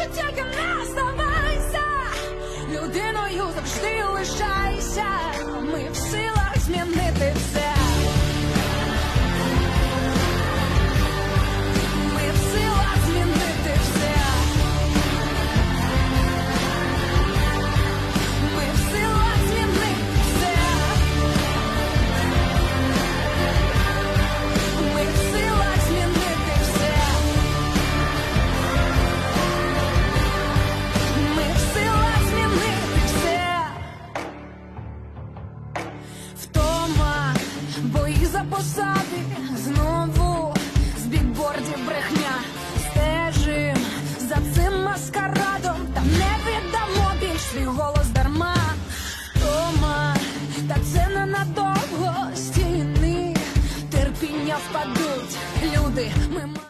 Краще тільки не здавайся, людиною завжди лишайся. Посаді знову з бікбордів брехня. Стежим за цим маскарадом, там не віддамо більш свій голос дарма. Тома, та це ненадовго стіни терпіння впадуть. Люди ми